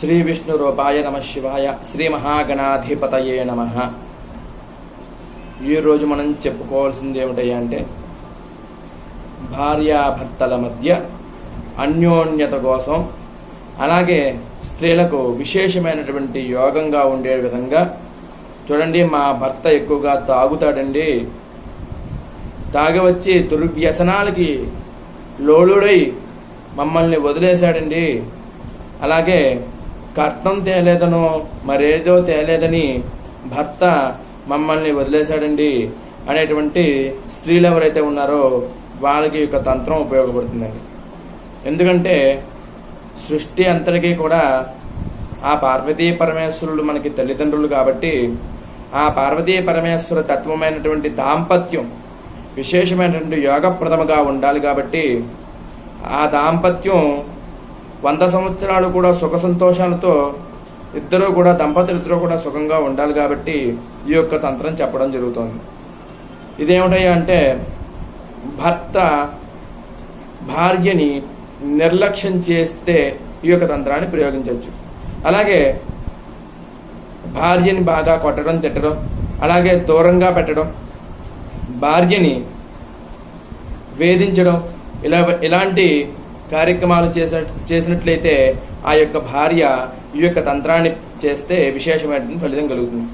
శ్రీ విష్ణు రూపాయ నమ శివాయ శ్రీ మహాగణాధిపతయే నమ ఈరోజు మనం చెప్పుకోవాల్సింది ఏమిటయ్యా అంటే భార్యాభర్తల మధ్య అన్యోన్యత కోసం అలాగే స్త్రీలకు విశేషమైనటువంటి యోగంగా ఉండే విధంగా చూడండి మా భర్త ఎక్కువగా తాగుతాడండి. తాగవచ్చి దుర్వ్యసనాలకి లోలుడై మమ్మల్ని వదిలేశాడండి. అలాగే కట్నం తేలేదనో మరేదో తేలేదని భర్త మమ్మల్ని వదిలేశాడండి అనేటువంటి స్త్రీలు ఎవరైతే ఉన్నారో వాళ్ళకి యొక్క తంత్రం ఉపయోగపడుతుందండి. ఎందుకంటే సృష్టి అంతటికీ కూడా ఆ పార్వతీ పరమేశ్వరులు మనకి తల్లిదండ్రులు కాబట్టి ఆ పార్వతీ పరమేశ్వర తత్వమైనటువంటి దాంపత్యం విశేషమైనటువంటి యోగప్రదముగా ఉండాలి కాబట్టి ఆ దాంపత్యం వంద సంవత్సరాలు కూడా సుఖ సంతోషాలతో ఇద్దరు కూడా దంపతులు ఇద్దరు కూడా సుఖంగా ఉండాలి కాబట్టి ఈ యొక్క తంత్రం చెప్పడం జరుగుతోంది. ఇదేమిటయ్యా అంటే భర్త భార్యని నిర్లక్ష్యం చేస్తే ఈ యొక్క తంత్రాన్ని ప్రయోగించవచ్చు. అలాగే భార్యని బాగా కొట్టడం తిట్టడం అలాగే దూరంగా పెట్టడం భార్యని వేధించడం ఇలా ఇలాంటి కార్యక్రమాలు చేసిన చేసినట్లయితే ఆ యొక్క భార్య ఈ యొక్క తంత్రాన్ని చేస్తే విశేషమైన ఫలితం కలుగుతుంది.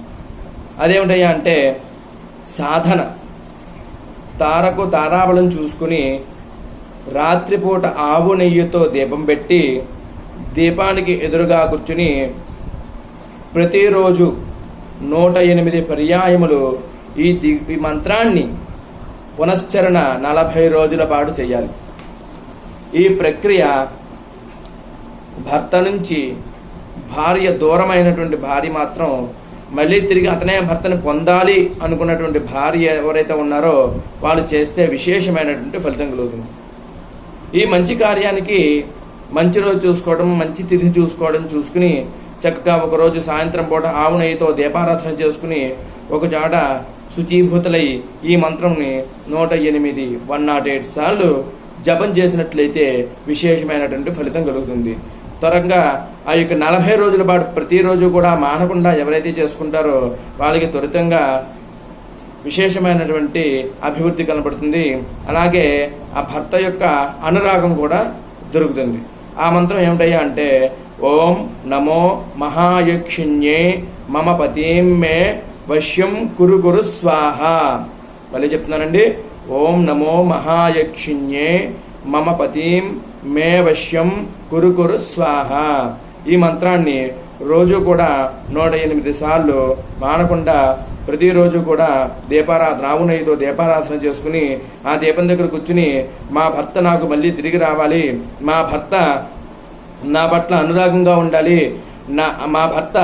అదేమిటయ్యా అంటే సాధన. తారకు తారాబలం చూసుకుని రాత్రిపూట ఆవు నెయ్యితో దీపం పెట్టి దీపానికి ఎదురుగా కూర్చుని ప్రతిరోజు నూట ఎనిమిది పర్యాయములు ఈ ఈ మంత్రాన్ని పునశ్చరణ నలభై రోజుల పాటు చేయాలి. ఈ ప్రక్రియ భర్త నుంచి భార్య దూరమైనటువంటి భార్య మాత్రం మళ్ళీ తిరిగి అతనే భర్తని పొందాలి అనుకున్నటువంటి భార్య ఎవరైతే ఉన్నారో వాళ్ళు చేస్తే విశేషమైనటువంటి ఫలితం కలుగుతుంది. ఈ మంచి కార్యానికి మంచి రోజు చూసుకోవడం మంచి తిథి చూసుకోవడం చూసుకుని చక్కగా ఒక రోజు సాయంత్రం పూట ఆవు నెయ్యితో దీపారాధన చేసుకుని ఒక జాడ శుచీభూతులై ఈ మంత్రంని నూట ఎనిమిది వన్ నాట్ ఎయిట్ సార్లు జపం చేసినట్లయితే విశేషమైనటువంటి ఫలితం కలుగుతుంది. త్వరగా ఆ యొక్క నలభై రోజుల పాటు ప్రతిరోజు కూడా మానకుండా ఎవరైతే చేసుకుంటారో వాళ్ళకి త్వరితంగా విశేషమైనటువంటి అభివృద్ధి కనబడుతుంది. అలాగే ఆ భర్త యొక్క అనురాగం కూడా దొరుకుతుంది. ఆ మంత్రం ఏమిటయ్యా అంటే ఓం నమో మహాయక్షిణ్యే మమ పతీం మే వశ్యం కురు కురు స్వాహ. మళ్ళీ చెప్తున్నానండి ఓం నమో మహాయక్షిణ్యే మమ పతీం మే వశ్యం కురు కురు స్వాహ. ఈ మంత్రాన్ని రోజు కూడా నూట ఎనిమిది సార్లు మానకుండా ప్రతిరోజు కూడా దీపారాధన ఆవునయ్యతో దీపారాధన చేసుకుని ఆ దీపం దగ్గర కూర్చుని మా భర్త నాకు మళ్ళీ తిరిగి రావాలి. మా భర్త నా పట్ల అనురాగంగా ఉండాలి. నా మా భర్త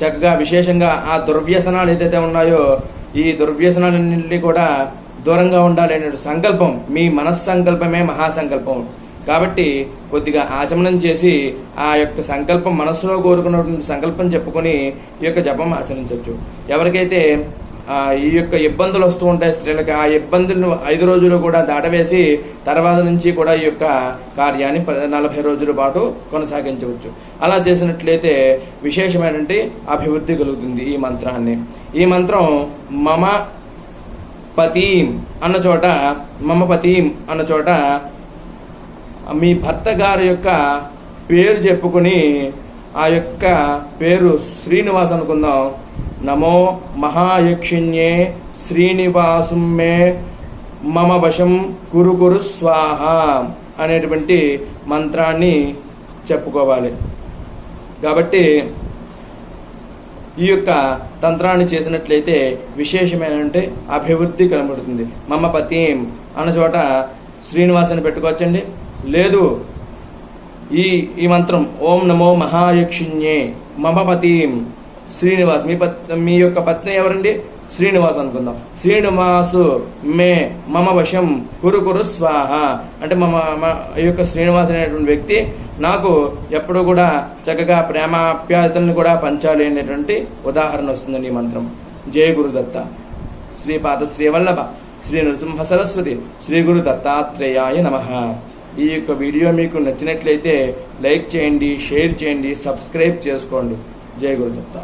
చక్కగా విశేషంగా ఆ దుర్వ్యసనాలు ఏదైతే ఉన్నాయో ఈ దుర్వ్యసనాలన్నింటినీ కూడా దూరంగా ఉండాలి అనే సంకల్పం మీ మనస్సంకల్పమే మహాసంకల్పం. కాబట్టి కొద్దిగా ఆచమనం చేసి ఆ యొక్క సంకల్పం మనస్సులో కోరుకున్నటువంటి సంకల్పం చెప్పుకొని ఈ యొక్క జపం ఆచరించవచ్చు. ఎవరికైతే ఈ యొక్క ఇబ్బందులు వస్తూ ఉంటాయి స్త్రీలకు ఆ ఇబ్బందులను ఐదు రోజులు కూడా దాటవేసి తర్వాత నుంచి కూడా ఈ యొక్క కార్యాన్ని నలభై రోజుల పాటు కొనసాగించవచ్చు. అలా చేసినట్లయితే విశేషమైనటువంటి అభివృద్ధి కలుగుతుంది ఈ మంత్రాన్ని. ఈ మంత్రం మమ పతీం అన్న చోట మమ పతీం అన్న చోట మీ భర్త గారి యొక్క పేరు చెప్పుకొని ఆ యొక్క పేరు శ్రీనివాస్ అనుకుందాం. నమో మహాయక్షిణ్యే శ్రీనివాసు మే మమ వశం కురు కురు స్వాహ అనేటువంటి మంత్రాన్ని చెప్పుకోవాలి. కాబట్టి ఈ యొక్క తంత్రాన్ని చేసినట్లయితే విశేషమేనంటే అభివృద్ధి కనబడుతుంది. మమ్మ పతీం అన్న చోట శ్రీనివాసని పెట్టుకోవచ్చండి. లేదు ఈ ఈ మంత్రం ఓం నమో మహాయక్షిణ్యే మమ పతీం శ్రీనివాస్ మీ పత్ మీ యొక్క పత్ని ఎవరండి? శ్రీనివాస్ అనుకుందాం. శ్రీనివాసు మే మమ వశం కురు కురు స్వాహ. అంటే మమ ఈ యొక్క శ్రీనివాస్ అనేటువంటి వ్యక్తి నాకు ఎప్పుడూ కూడా చక్కగా ప్రేమాప్యాయతలను కూడా పంచాలి అనేటువంటి ఉదాహరణ వస్తుందండి ఈ మంత్రం. జయ గురుదత్త. శ్రీపాద శ్రీవల్లభ శ్రీ నృసింహ సరస్వతి శ్రీ గురు దత్తాత్రేయాయ నమ. ఈ యొక్క వీడియో మీకు నచ్చినట్లయితే లైక్ చేయండి షేర్ చేయండి సబ్స్క్రైబ్ చేసుకోండి. జై గురుదత్త.